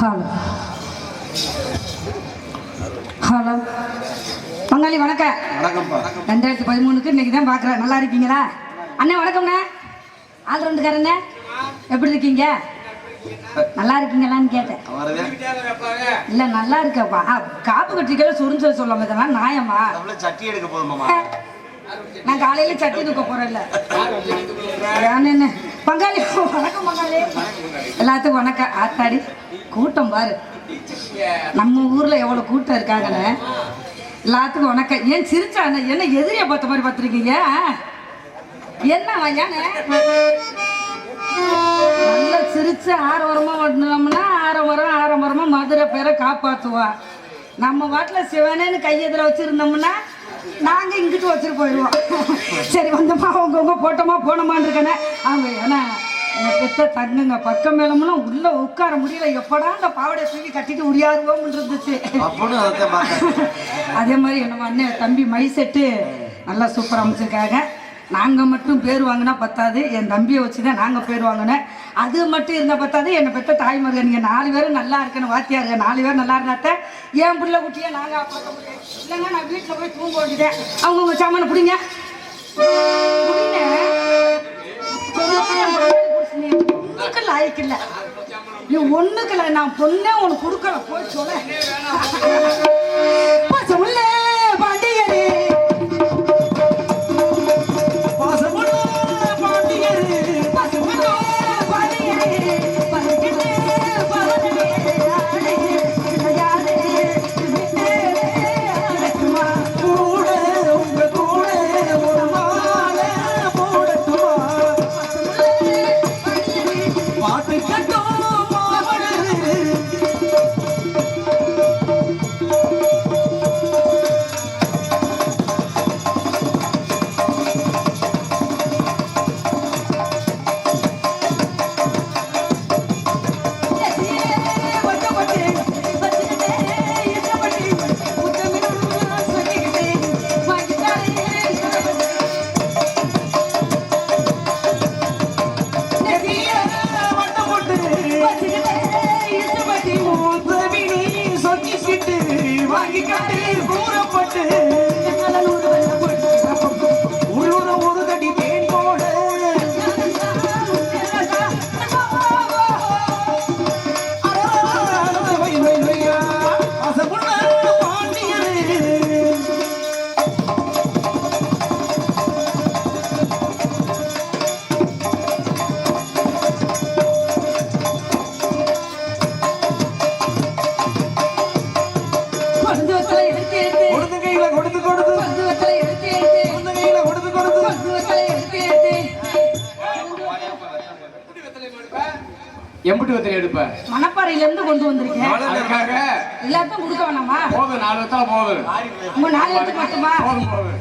Hello. Hello. பங்காளி வணக்கம். ரெண்டாயிரத்தி பதிமூணுக்கு இன்னைக்கு தான் பார்க்குறேன். நல்லா இருக்கீங்களா? அண்ணே வணக்கம்ண்ணே. ஆள் ரெண்டுக்காரண்ணே. எப்படி இருக்கீங்க? நல்லா இருக்கீங்களான்னு கேட்டேன். இல்லை நல்லா இருக்கப்பா காப்பு கட்டிக்கல சுருஞ்சல் சொல்லாம இதெல்லாம் நியாயமா? சட்டி எடுக்க போதுமாமா நான் காலையில சட்டி தூக்க போறேன்ல. என்ன பங்காளி வணக்கம் பங்காளி எல்லாத்துக்கும் வணக்கம். ஆத்தாடி கூட்டம் பாரு. நம்ம ஊர்ல எவ்வளவு கூட்டம் இருக்காங்கன்னு. எல்லாத்துக்கும் வணக்கம். ஏன் சிரிச்சா என்ன? எதிரியை பார்த்த மாதிரி பார்த்துருக்கீங்க? என்ன ஏன்னு நல்லா சிரிச்சு ஆரவரமா ஓட்டினோம்னா ஆரவரம் ஆரவரமா மதுரை பேரை காப்பாற்றுவா நம்ம வாட்டில் சிவனேன்னு கையெதிர வச்சிருந்தோம்னா நாங்க இங்கிட்டு வச்சுட்டு போயிடுவோம் சரி வந்தோமா அவங்கவுங்க போட்டோமா போனோமான்னு இருக்கேனே. அவங்க ஏன்னா என்னை பெத்த தங்குங்க பக்கம் மேலமெல்லாம் உள்ள உட்கார முடியல. எப்படா அந்த பாவடை தூக்கி கட்டிட்டு உரியாருவோம்னு இருந்துச்சு. அதே மாதிரி நம்ம அண்ணன் தம்பி மை செட்டு நல்லா சூப்பராக அமைச்சிருக்காங்க. நாங்கள் மட்டும் பேர் வாங்கினா பத்தாது என் தம்பியை வச்சு தான் நாங்கள் பேர் வாங்கினேன் அது மட்டும் இருந்தால் பத்தாது என்னை பெற்ற தாய்மருக நீங்கள் நாலு பேரும் நல்லா இருக்கணும் வாத்தியாருங்க நாலு பேர் நல்லா இருந்தாத்த என் பிள்ளை குட்டியை நாங்கள் பார்க்க முடியாது இல்லைங்க நான் வீட்டில் போய் தூங்க வேண்டியதேன் அவங்க உங்கள் சாமான பிடிங்க. ஒன்றுக்கு லாய்க்கு இல்லை. நீ ஒண்ணுக்கு இல்லை நான் பொண்ணே உனக்கு கொடுக்கல போய் சொல்ல. Fíjate. எம்புட்டு வத்தனை எடுப்ப. மணப்பாறையில இருந்து கொண்டு வந்திருக்கேன். அதுக்காக எல்லாத்தையும் கொடுக்க வேணாமா? போதும் நாலு வத்தா போதும். உங்க நாலு எடுத்து மட்டுமா? போதும் போதும்.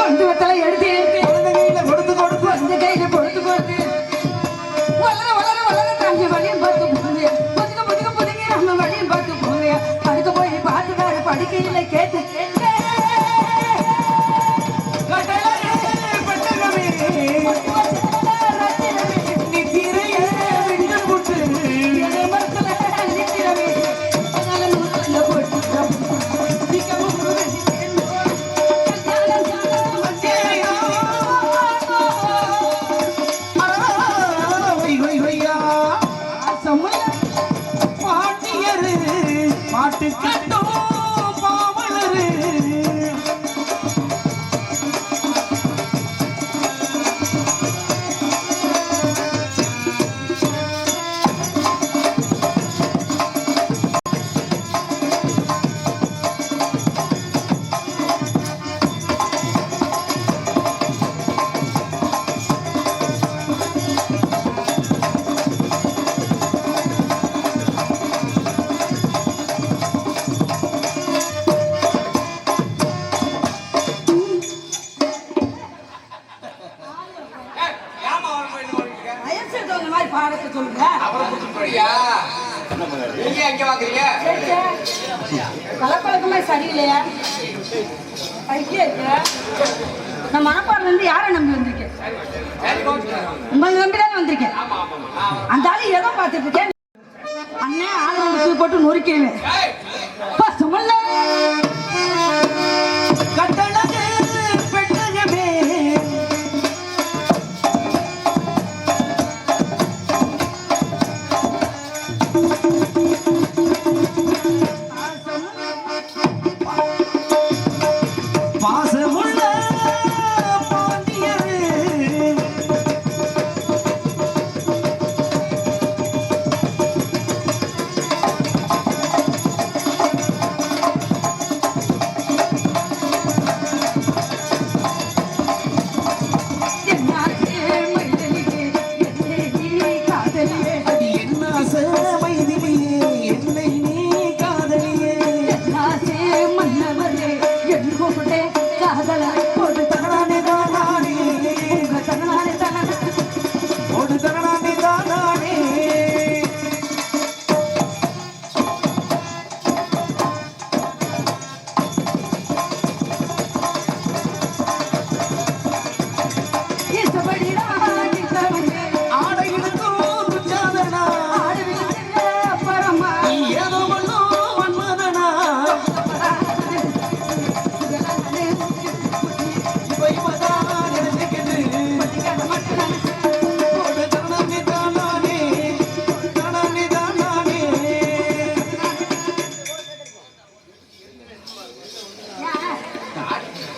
கொண்டு வத்தலை எடுத்து எடுத்து. கலப்பழக்கமே நான் இருந்து யாரை நம்பி வந்திருக்கேன்? உங்களை நம்பி தானே வந்திருக்கேன். அந்த ஆளு எதை பார்த்துட்டு இருக்கேன். அண்ணன் ஆளை போட்டு நொறுக்கிறேன் பசுமல்ல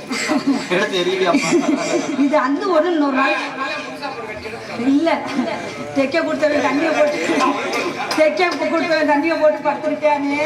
இது அந்த ஒரு இன்னொரு நாள் இல்ல. தைக்க கொடுத்தவன் தண்ணியை போட்டு தைக்க கொடுத்தவன் தண்ணியை போட்டு படுத்துக்கிட்டானே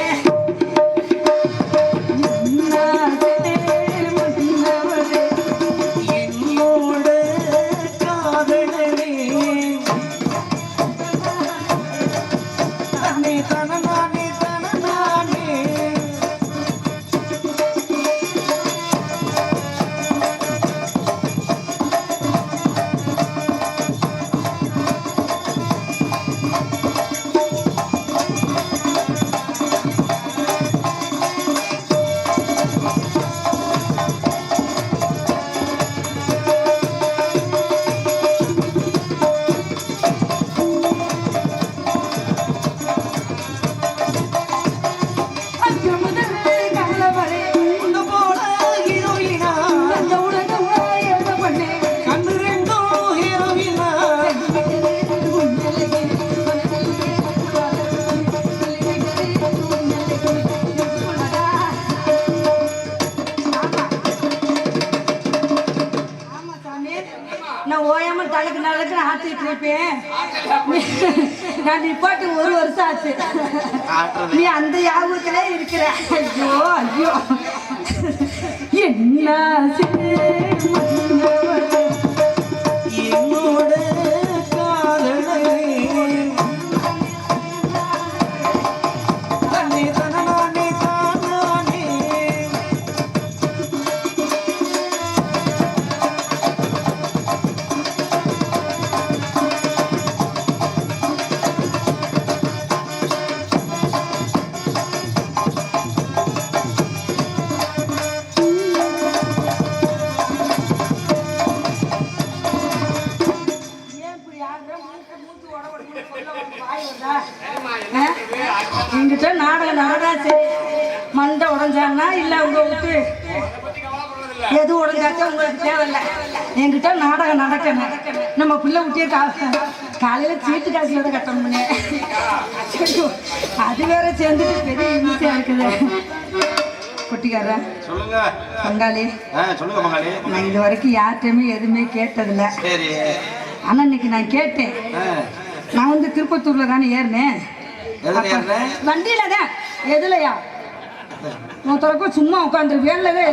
நான் நிப்பாட்டு ஒரு வருஷம் ஆச்சு. நீ அந்த யாபகத்திலே இருக்கிற. ஐயோ ஐயோ. என்ன சரி மண்டை உடஞ்சான்னா இல்லை உங்க விட்டு எது உடஞ்சாச்சும் உங்களுக்கு தேவையில்ல. என்கிட்ட நாடகம் நடக்கணும். நம்ம பிள்ளை விட்டியே கா காலையில சீட்டு காசுல தான் கட்டணும் ஐயோ, அது வேற சேர்ந்துட்டு பெரிய இனிமையா இருக்குது. குட்டிக்காரா சொல்லுங்க. பங்காளி. நான் இது வரைக்கும் யார்கிட்டயுமே எதுவுமே கேட்டதில்ல. சரி. ஆனா இன்னைக்கு நான் கேட்டேன். நான் வந்து திருப்பத்தூர்ல தானே ஏறினேன்? வண்டியில தான் எதுலயா? ஒருத்தரக்கும் சும்மா உட்காந்து வேன்ல தான்.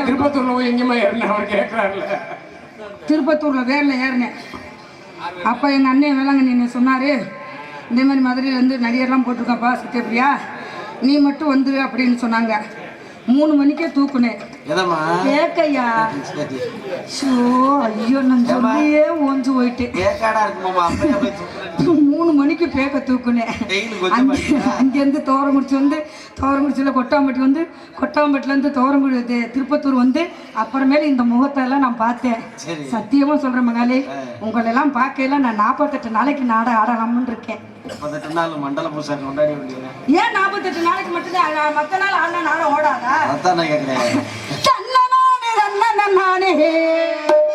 திருப்பத்தூர்ல போய் எங்கேயுமா ஏறின? அவர் கேட்கறாருல திருப்பத்தூர்ல வேன்ல ஏறினேன் அப்ப எங்க அண்ணன் வேளாங்கண்ணி என்ன சொன்னாரு இந்த மாதிரி மதுரையில இருந்து நடிகர்லாம் போட்டிருக்காப்பா சத்யபிரியா நீ மட்டும் வந்துரு அப்படின்னு சொன்னாங்க. மூணு மணிக்கே தூக்குனேன். கேக்கையா? சரி ஷோ ஐயோ நான் சொல்லியே ஓஞ்சு போயிட்டேன் கேக்காடா இருக்குமாமா. மூணு மணிக்கு பேக்க தூக்குனேன்? அங்கேருந்து தோரங்குடிச்சு வந்து தோரங்குடிச்சியில் கொட்டாம்பட்டி வந்து கொட்டாம்பட்டிலேருந்து தோரங்குடி திருப்பத்தூர் வந்து அப்புறமேல இந்த முகத்தை எல்லாம் நான் பார்த்தேன். சரி. சத்தியமா சொல்றேன் மகாலி உங்களெல்லாம் பார்க்கையில நான் நாற்பத்தெட்டு நாளைக்கு நாட ஆடலாம்னு இருக்கேன். முப்பத்தெட்டு நாள் மண்டல பூசை கொண்டாடி விடுங்க ஏன் நாற்பத்தெட்டு நாளைக்கு மட்டும்தான்? மற்ற நாள் ஆனா நானும் ஓடாதா? அதான் நான் கேட்கிறேன் Nana Nani Hey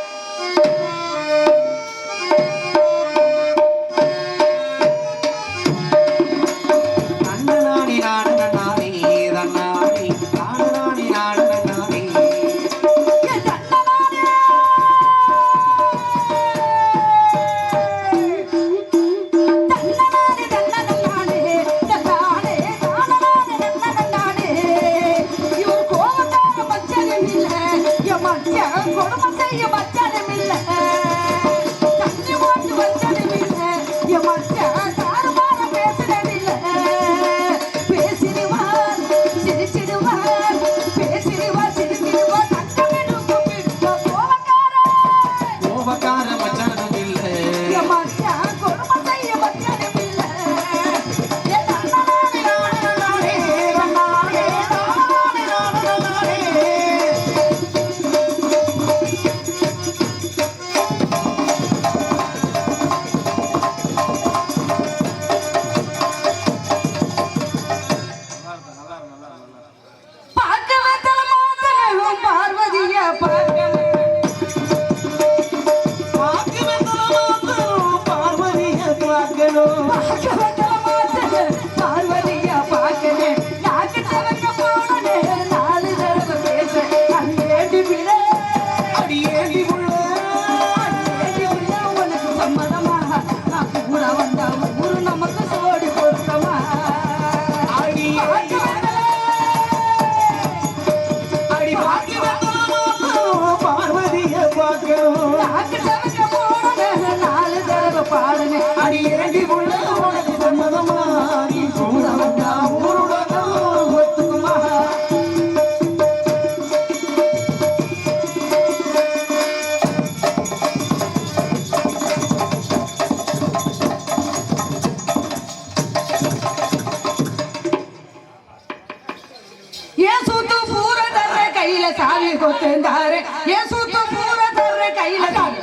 சாவி கொத்துந்தாரு ஏன் சுத்து பூர தர்ற கையில சாவி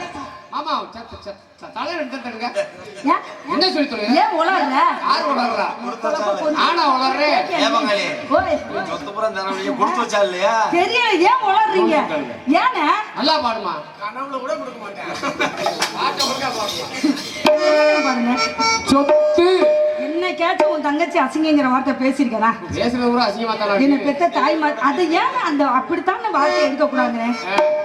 ஆமா சத்த சத்த தலை ரெண்டு தருங்க ஏன்? என்ன சொல்லி சொல்லுங்க ஏன் உளர்ற யார் உளர்றா ஆனா ஏன் ஓய், சொத்து புறம் தரவழியை கொடுத்து வச்சா இல்லையா? தெரியல ஏன் உளறீங்க? ஏன்னு நல்லா பாடுமா? என்ன கேட்டு உன் தங்கச்சி அசிங்கங்கிற வார்த்தை பேசியிருக்கா பேசுறது கூட அசிங்கமா என்ன பெத்த தாய் அது ஏன் அந்த அப்படித்தான் வார்த்தை எடுக்க கூடாதுங்க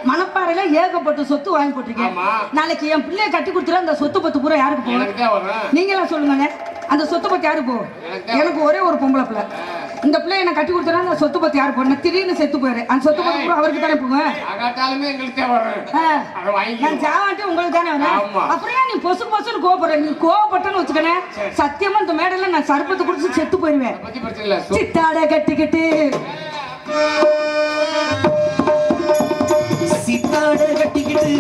மணப்பாறையில ஏகப்பட்ட சொத்து வாங்கி போட்டிருக்கேன். நாளைக்கு என் பிள்ளைய கட்டி கொடுத்துரு அந்த சொத்து பத்து பூரா யாருக்கு போகும்? வரும். நீங்களா சொல்லுங்க அந்த சொத்து பத்தி யாரு போ எனக்கு எனக்கு ஒரே ஒரு பொம்பளை பிள்ளை. இந்த பிள்ளை என்ன கட்டி கொடுத்தா அந்த சொத்து பத்தி யாரு போன திடீர்னு செத்து போயிரு அந்த சொத்து பத்தி கூட அவருக்கு தானே போகும் ஆகாட்டாலுமே எங்களுக்கு வரும். நான் சாவாட்டி உங்களுக்கு தானே. அப்புறம் ஏன் நீ பொசு பொசுன்னு கோவப்படுற? நீ கோவப்பட்டன்னு வச்சுக்கனே சத்தியமா இந்த மேடையில நான் சர்பத்தை குடிச்சு செத்து போயிருவேன். சித்தாட கட்டிக்கிட்டு. சித்தாட கட்டிக்கிட்டு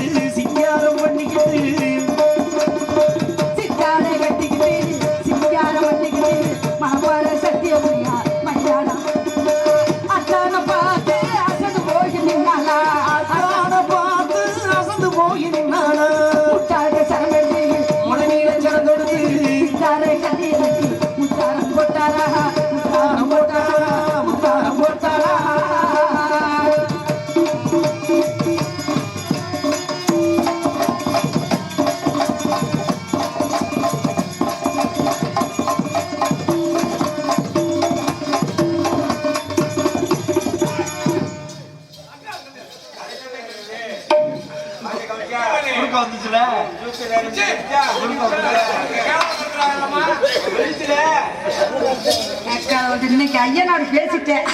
இன்னைக்கு ஐயனார் பேசிட்டேன்.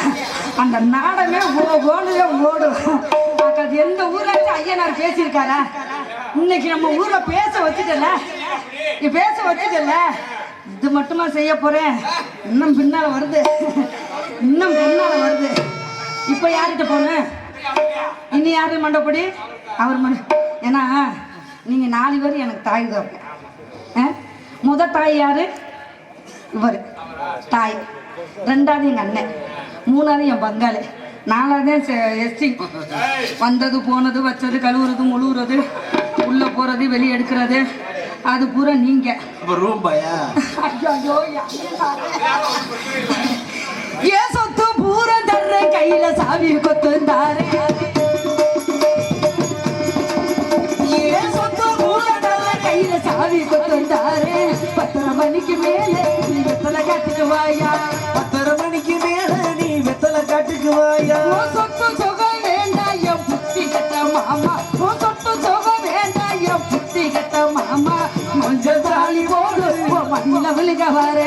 அந்த நாடமே ஓடுவே ஓடும். அது எந்த ஊராச்சும் ஐயனார் பேசியிருக்காரா? இன்னைக்கு நம்ம ஊர்ல பேச வச்சுட்டல நீ பேச வச்சுட்டல இது மட்டுமா செய்ய போறேன்? இன்னும் பின்னால வருது. இன்னும் பின்னால வருது. இப்ப யார்கிட்ட போனேன் இனி யாரு மண்டப்படி அவர் மண்ட ஏன்னா நீங்க நாலு பேர் எனக்கு தாய் தான் முத தாய் யாரு? இவர். தாய். ரெண்டாவது எங்கள் அண்ணன். மூணாவது என் பங்காளி. நாலாவது எஸ்டி. வந்தது போனது வச்சது கழுவுறது முழுவுறது உள்ளே போகிறது வெளியே எடுக்கிறது. அது பூரா நீங்க. அப்ப ரூம் பையா? ஐயோ ஏன் சொத்து பூரா தர்ற கையில சாவி கொத்து தாரே ஏன் சொத்து பூரா தர்ற கையில சாவி கொத்து தாரே பத்தரை மணிக்கு மேலே हर